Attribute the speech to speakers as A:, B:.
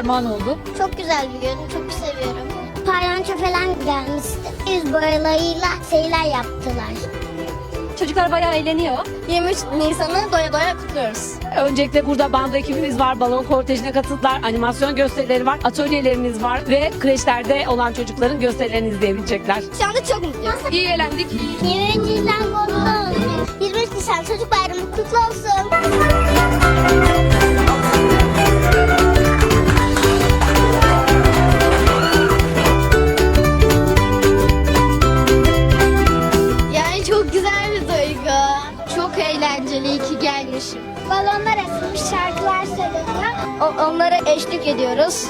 A: armağan oldu.
B: Çok güzel bir gün. Çok seviyorum. Palyaço falan gelmişti. Yüz boyalarıyla şeyler yaptılar.
A: Çocuklar bayağı eğleniyor.
B: 23 Nisan'ı doya doya kutluyoruz.
C: Öncelikle burada bando ekibimiz var, balon kortejine katıldılar, animasyon gösterileri var, atölyelerimiz var ve kreşlerde olan çocukların gösterilerini izleyebilecekler.
B: Şu anda çok mutluyuz.
A: İyi eğlendik.
B: 23 Nisan eğlenceli. İyi ki gelmişim. Balonlar asılmış, şarkılar söyleniyor. O- onlara eşlik ediyoruz.